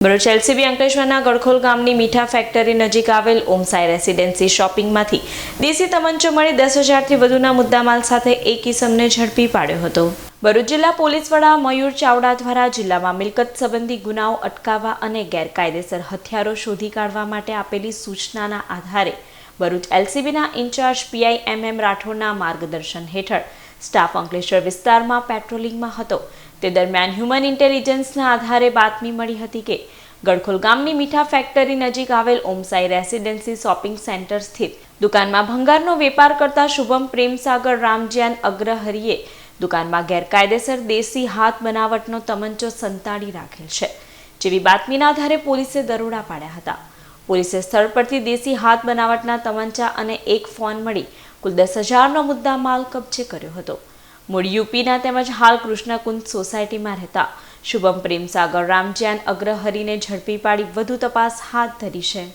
Bharuch LCB અંકલેશ્વરના ગડખોલ ગામની મીઠા ફેક્ટરી નજીક આવેલ ઓમસાઈ રેસિડેન્સી શોપિંગમાંથી દેશી તમંચો મળી દસ હજારથી વધુના મુદ્દામાલ સાથે એક ઇસમને ઝડપી પાડ્યો હતો. ભરૂચ જિલ્લા પોલીસ વડા મયુર ચાવડા દ્વારા જિલ્લામાં મિલકત સંબંધી ગુનાઓ અટકાવવા અને ગેરકાયદેસર હથિયારો શોધી કાઢવા માટે આપેલી સૂચનાના આધારે ભરૂચ એલસીબીના ઇન્ચાર્જ પીઆઈ એમ એમ રાઠોડના માર્ગદર્શન હેઠળ સ્ટાફ અંકલેશ્વર વિસ્તારમાં પેટ્રોલિંગમાં હતો. તે દરમિયાન હ્યુમન ઇન્ટેલિજન્સના આધારે બાતમી મળી હતી કે ગડખોલ ગામની મીઠા ફેક્ટરી નજીક આવેલ ઓમસાઈ રેસિડેન્સી શોપિંગ સેન્ટર સ્થિત દુકાનમાં ભંગારનો વેપાર કરતા શુભમ પ્રેમસાગર રામજ્યાન અગ્રહરીએ દુકાનમાં ગેરકાયદેસર દેશી હાથ બનાવટનો તમંચો સંતાડી રાખેલ છે, જેવી બાતમીના આધારે પોલીસે દરોડા પાડ્યા હતા. પોલીસે સ્થળ પરથી દેશી હાથ બનાવટના તમંચા અને એક ફોન મળી કુલ દસ હજારનો મુદ્દા માલ કબજે કર્યો હતો. મૂળ યુપીના તેમજ હાલ કૃષ્ણકુંજ સોસાયટીમાં રહેતા શુભમ પ્રેમસાગર રામજ્યાન અગ્રહરીને ઝડપી પાડી વધુ તપાસ હાથ ધરી છે.